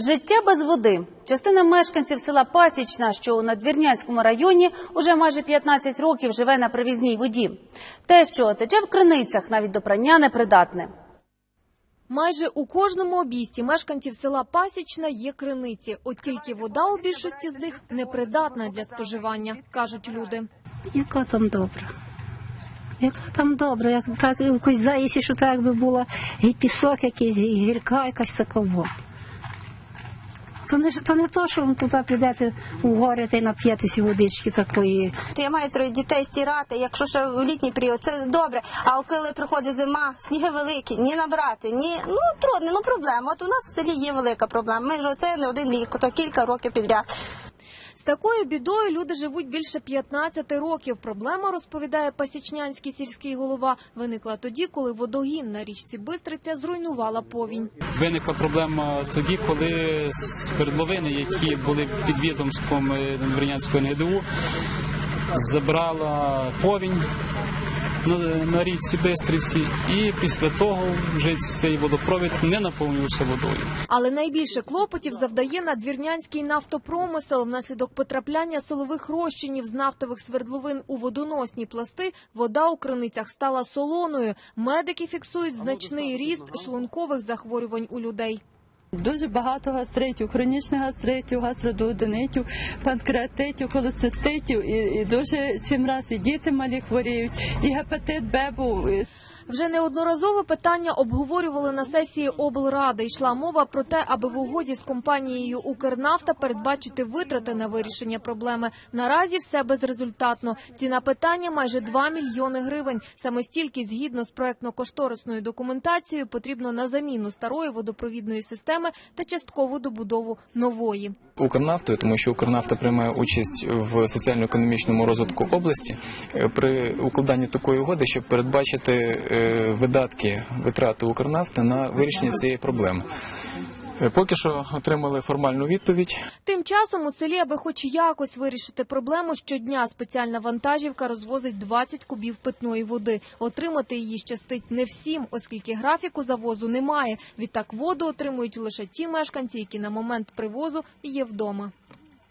Життя без води. Частина мешканців села Пасічна, що у Надвірнянському районі, уже майже 15 років живе на привізній воді. Те, що тече в криницях, навіть до прання непридатне. Майже у кожному обійсті мешканців села Пасічна є криниці. От тільки вода у більшості з них непридатна для споживання, кажуть люди. Яка там добра? Яка там добра, як так якось заїсі, що так би була і пісок якийсь, і гірка якась така во. То не, то не то, що ви туди підете у гори та й нап'єтеся водички такої. То я маю троє дітей стирати, якщо ще в літній період, це добре. А коли приходить зима, сніги великі, ні набрати, ні ну трудно, ну проблема. От у нас в селі є велика проблема. Ми ж оце не один рік, то кілька років підряд. Такою бідою люди живуть більше 15 років. Проблема, розповідає пасічнянський сільський голова, виникла тоді, коли водогін на річці Бистриця зруйнувала повінь. Виникла проблема тоді, коли свердловини, які були під відомством Вернянського Надвірнянського НГДУ, забрала повінь на, річці Бистриці, і після того вже цей водопровід не наповнювався водою. Але найбільше клопотів завдає надвірнянський нафтопромисел. Внаслідок потрапляння солових розчинів з нафтових свердловин у водоносні пласти вода у криницях стала солоною. Медики фіксують значний ріст шлункових захворювань у людей. Дуже багато гастритів, хронічних гастритів, гастродуоденитів, панкреатитів, холециститів і, і дуже чим раз і діти малі хворіють, і гепатит Б був. Вже неодноразово питання обговорювали на сесії облради. Йшла мова про те, аби в угоді з компанією Укрнафта передбачити витрати на вирішення проблеми. Наразі все безрезультатно. Ціна питання майже 2 мільйони гривень. Саме стільки, згідно з проектно-кошторисною документацією, потрібно на заміну старої водопровідної системи та часткову добудову нової. Укрнафтою, тому що Укрнафта приймає участь в соціально-економічному розвитку області е, при укладанні такої угоди, щоб передбачити е, видатки витрати Укрнафти на вирішення цієї проблеми. Е, Поки що отримали формальну відповідь. Тим часом у селі, аби хоч якось вирішити проблему, щодня спеціальна вантажівка розвозить 20 кубів питної води. Отримати її щастить не всім, оскільки графіку завозу немає. Відтак воду отримують лише ті мешканці, які на момент привозу є вдома.